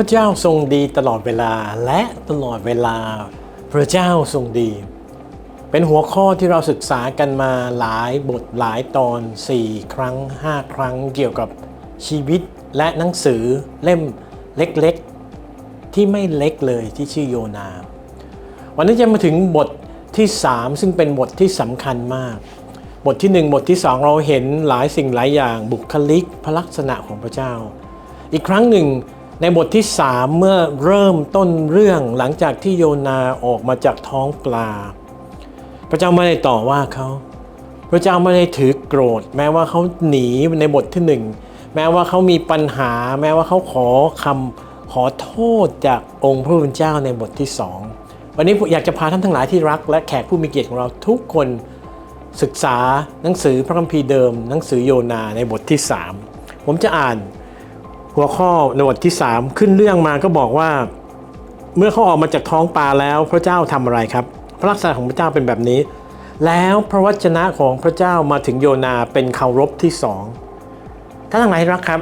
พระเจ้าทรงดีตลอดเวลาและตลอดเวลา พระเจ้าทรงดี เป็นหัวข้อที่เราศึกษากันมาหลายบทหลายตอน 4 ครั้ง 5 ครั้งเกี่ยวกับชีวิตและหนังสือเล่มเล็กๆ ที่ไม่เล็กเลยที่ชื่อโยนา วันนี้จะมาถึงบทที่ 3 ซึ่งเป็นบทที่สำคัญมาก บทที่ 1 บทที่ 2 เราเห็นหลายสิ่งหลายอย่างบุคลิกพลักษณะของพระเจ้า อีกครั้งหนึ่ง ในบทที่ 3 เมื่อเริ่มต้นเรื่องหลังจากที่โยนาออกมาจากท้องปลา พระเจ้าไม่ได้ต่อว่าเขาพระเจ้าไม่ได้ถือโกรธ แม้ว่าเขาหนีในบทที่หนึ่งแม้ว่าเขามีปัญหา แม้ว่าเขาขอคำขอโทษจากองค์พระผู้เป็นเจ้าในบทที่สองวันนี้อยากจะพาท่านทั้งหลายที่รัก และแขกผู้มีเกียรติของเราทุกคนศึกษาหนังสือพระคัมภีร์เดิม หนังสือโยนาในบทที่ 3 ผมจะอ่าน หัวข้อในบทที่ 3 ขึ้นเรื่องมาก็บอกว่า เมื่อเขาออกมาจากท้องปลาแล้วพระเจ้าทำอะไรครับ พระลักษณะของพระเจ้าเป็นแบบนี้ แล้วพระวจนะของพระเจ้ามาถึงโยนาเป็นเคารพที่สองท่านทั้งหลายรักครับ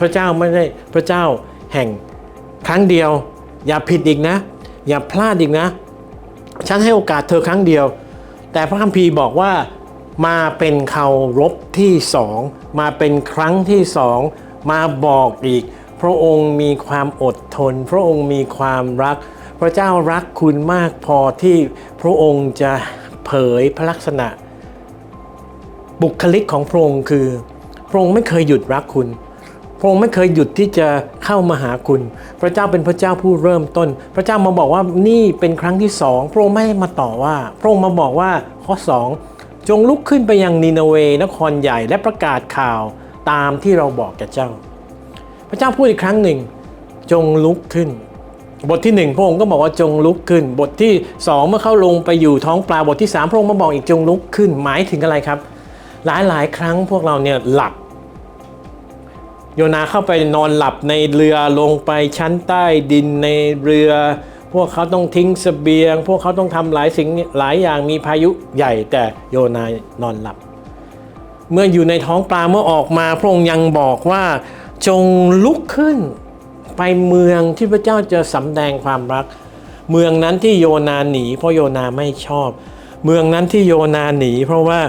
พระเจ้าไม่ได้พระเจ้าแห่งครั้งเดียว อย่าผิดอีกนะ อย่าพลาดอีกนะ ฉันให้โอกาสเธอครั้งเดียว แต่พระคัมภีร์บอกว่ามาเป็นเคารพที่สองมาเป็นครั้งที่สอง มาบอกอีก พระองค์มีความอดทน พระองค์มีความรัก พระเจ้ารักคุณมากพอที่พระองค์จะเผยพระลักษณะ บุคลิกของพระองค์คือ พระองค์ไม่เคยหยุดรักคุณ พระองค์ไม่เคยหยุดที่จะเข้ามาหาคุณ พระเจ้าเป็นพระเจ้าผู้เริ่มต้น พระเจ้ามาบอกว่านี่เป็นครั้งที่สองพระองค์ไม่มาต่อว่า พระองค์มาบอกว่าข้อสองจงลุกขึ้นไปยังนีนาเวนครใหญ่และประกาศข่าว ตามที่เราบอกแก่เจ้า พระเจ้าพูดอีกครั้งหนึ่ง จงลุกขึ้น บทที่หนึ่งพระองค์ก็บอกว่าจงลุกขึ้น บทที่สองเมื่อเข้าลงไปอยู่ท้องปลาบทที่สามพระองค์มาบอกอีกจงลุกขึ้น หมายถึงอะไรครับ หลายหลายครั้งพวกเราเนี่ยหลับ โยนาเข้าไปนอนหลับในเรือลงไปชั้นใต้ดินในเรือ พวกเขาต้องทิ้งสเสบียง พวกเขาต้องทำหลายสิ่งหลายอย่างมีพายุใหญ่แต่โยนานอนหลับ เมื่ออยู่ในท้องปลาเมื่อออกมาพระองค์ยังบอกว่าจงลุกขึ้น ไปเมืองที่พระเจ้าจะสำแดงความรัก เมืองนั้นที่โยนาหนี เพราะโยนาไม่ชอบ เมืองนั้นที่โยนาหนี เพราะว่า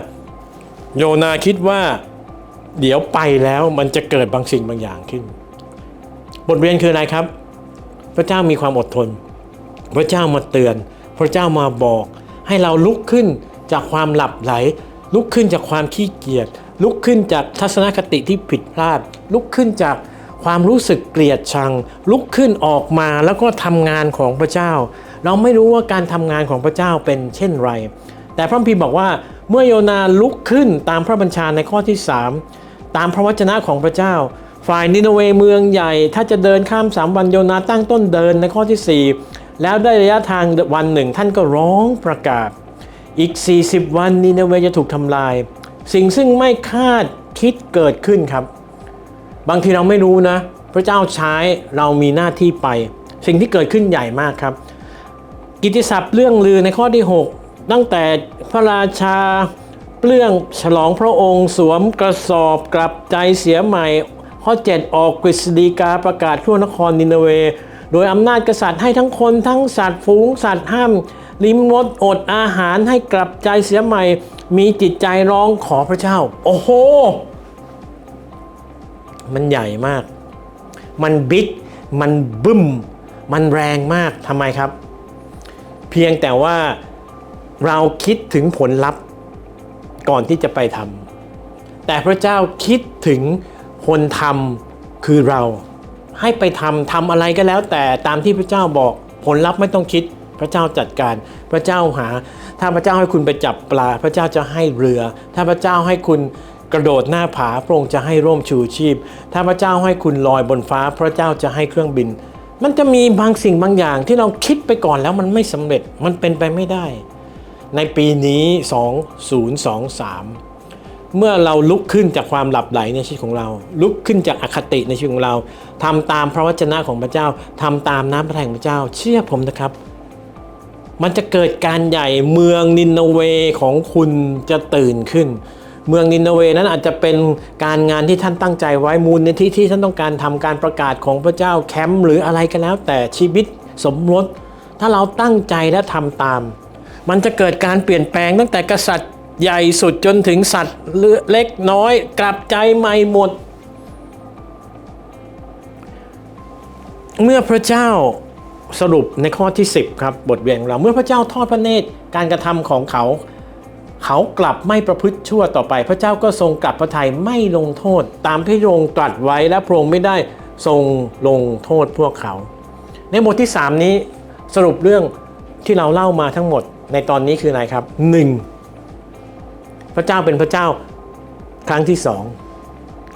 โยนาคิดว่าเดี๋ยวไปแล้วมันจะเกิดบางสิ่งบางอย่างขึ้น บทเรียนคืออะไรครับ พระเจ้ามีความอดทน พระเจ้ามาเตือน พระเจ้ามาบอก ให้เราลุกขึ้นจากความหลับไหล ลุกขึ้นจากความขี้เกียจลุกขึ้นจากทัศนคติที่ผิดพลาด ลุกขึ้นจากความรู้สึกเกลียดชัง ลุกขึ้นออกมาแล้วก็ทำงานของพระเจ้า เราไม่รู้ว่าการทำงานของพระเจ้าเป็นเช่นไร แต่พระคัมภีร์บอกว่าเมื่อโยนาลุกขึ้นตามพระบัญชาในข้อที่ 3 ตามพระวจนะของพระเจ้า ฝ่ายนินเวเมืองใหญ่ ถ้าจะเดินข้ามสามวันโยนาตั้งต้นเดินในข้อที่ 4 แล้วได้ระยะทางวันหนึ่งท่านก็ร้องประกาศ อีก 40 วันนินเวจะถูกทำลาย สิ่งซึ่งไม่คาดคิดเกิดขึ้นครับ บางทีเราไม่รู้นะ พระเจ้าใช้เรามีหน้าที่ไป สิ่งที่เกิดขึ้นใหญ่มากครับ กิติศัพท์เรื่องลือในข้อที่ 6 ตั้งแต่พระราชาเรื่องฉลองพระองค์สวมกระสอบกลับใจเสียใหม่ ข้อ 7 ออกกฤษฎีกาประกาศทั่วนครนินเว โดยอำนาจกษัตริย์ให้ทั้งคนทั้งสัตว์ฝูงสัตว์ห้าม ลิ้มรสอดอาหารให้กลับใจเสียใหม่ มีจิตใจร้องขอพระเจ้า โอ้โห มันใหญ่มาก มันบิ๊ก มันบึ้ม มันแรงมากทำไมครับ เพียงแต่ว่าเราคิดถึงผลลัพธ์ก่อนที่จะไปทำแต่พระเจ้าคิดถึงคนทำคือเราให้ไปทำทำอะไรก็แล้ว แต่ตามที่พระเจ้าบอกผลลัพธ์ไม่ต้องคิด พระเจ้าจัดการพระเจ้าหา ถ้าพระเจ้าให้คุณไปจับปลา พระเจ้าจะให้เรือ ถ้าพระเจ้าให้คุณกระโดดหน้าผาพระองค์จะให้ร่มชูชีพ ถ้าพระเจ้าให้คุณลอยบนฟ้า พระเจ้าจะให้เครื่องบิน มันจะมีบางสิ่งบางอย่างที่เราคิดไปก่อนแล้วมันไม่สำเร็จมันเป็นไปไม่ได้ ในปีนี้ 2023เมื่อเราลุกขึ้นจากความหลับไหลในชีวิตของเรา ลุกขึ้นจากอคติในชีวิตของเราทำตามพระวจนะของพระเจ้าทำตามน้ำพระทัยของพระเจ้า เชื่อผมนะครับ มันจะเกิดการใหญ่เมืองนินเวของคุณจะตื่นขึ้น เมืองนินเวนั้นอาจจะเป็นการงานที่ท่านตั้งใจไว้มูลในที่ที่ท่านต้องการทำการประกาศของพระเจ้าแคมป์หรืออะไรก็แล้ว แต่ชีวิตสมรสถ้าเราตั้งใจและทำตาม มันจะเกิดการเปลี่ยนแปลงตั้งแต่กษัตริย์ใหญ่สุดจนถึงสัตว์เล็กน้อย กลับใจใหม่หมด เมื่อพระเจ้า สรุปในข้อที่ 10ครับบทเรียนของเราเมื่อพระเจ้าทอดพระเนตรการกระทำของเขา เขากลับไม่ประพฤติชั่วต่อไป พระเจ้าก็ทรงกลับพระทัยไม่ลงโทษ ตามที่พระองค์ตรัสไว้และพระองค์ไม่ได้ทรงลงโทษพวกเขา ในบทที่ 3 นี้สรุปเรื่องที่เราเล่ามาทั้งหมดในตอนนี้คืออะไรครับ 1. พระเจ้าเป็นพระเจ้าครั้งที่สอง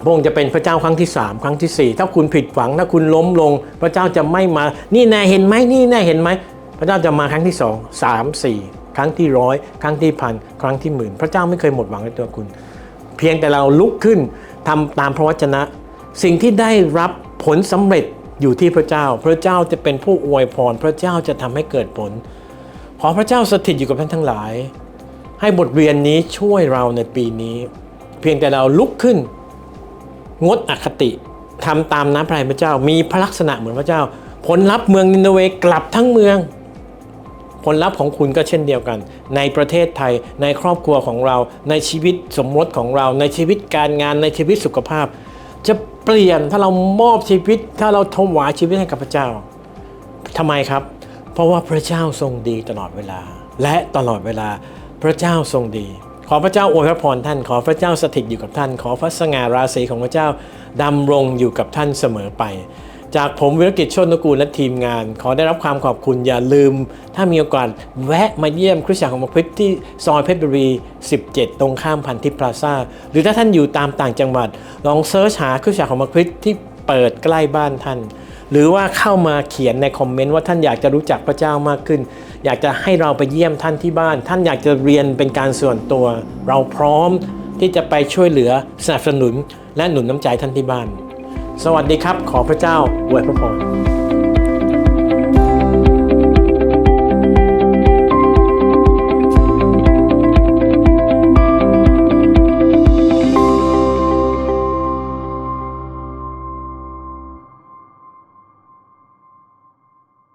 พระองค์จะเป็นพระเจ้าครั้งที่3ครั้งทีสี่4ถ้าคุณผิดหวังถ้าคุณล้มลง พระเจ้าจะไม่มา นี่แน่เห็นไหมนี่แน่เห็นไหมพระเจ้าจะมาครั้งที่2 3 4ครั้งที่ร้อยครั้งที่พันครั้งที่หมื่น พระเจ้าไม่เคยหมดหวังในตัวคุณ เพียงแต่เราลุกขึ้นทำตามพระวจนะ สิ่งที่ได้รับผลสำเร็จอยู่ที่พระเจ้า พระเจ้าจะเป็นผู้อวยพร พระเจ้าจะทำให้เกิดผล ขอพระเจ้าสถิตอยู่กับท่านทั้งหลาย ให้บทเรียนนี้ช่วยเราในปีนี้ เพียงแต่เราลุกขึ้น งดอคติทำตามน้ำพระทัยพระเจ้า มีพระลักษณะเหมือนพระเจ้า ผลลัพธ์เมืองนินเวกลับทั้งเมือง ผลลัพธ์ของคุณก็เช่นเดียวกัน ในประเทศไทยในครอบครัวของเรา ในชีวิตสมรสของเรา ในชีวิตการงานในชีวิตสุขภาพ จะเปลี่ยนถ้าเรามอบชีวิต ถ้าเราถวายชีวิตให้กับพระเจ้าทำไมครับ เพราะว่าพระเจ้าทรงดีตลอดเวลา และตลอดเวลาพระเจ้าทรงดี ขอพระเจ้าอวยพระพรท่าน ขอพระเจ้าสถิตอยู่กับท่าน ขอพระสง่าราศีของพระเจ้าดำรงอยู่กับท่านเสมอไป จากผมวิรกิจชนกูลและทีมงาน ขอได้รับความขอบคุณอย่าลืม ถ้ามีโอกาสแวะมาเยี่ยมคริสตจักรของพระคริสต์ที่ซอยเพชรบุรี 17 ตรงข้ามพันทิพย์พลาซาหรือถ้าท่านอยู่ตามต่างจังหวัด ลองเซิร์ชหาคริสตจักรของพระคริสต์ที่เปิดใกล้บ้านท่าน หรือว่าเข้ามาเขียนในคอมเมนต์ว่าท่านอยากจะรู้จักพระเจ้ามากขึ้น อยากจะให้เราไปเยี่ยมท่านที่บ้าน ท่านอยากจะเรียนเป็นการส่วนตัว เราพร้อมที่จะไปช่วยเหลือสนับสนุน และหนุนน้ำใจท่านที่บ้าน สวัสดีครับ ขอพระเจ้าอวยพระพร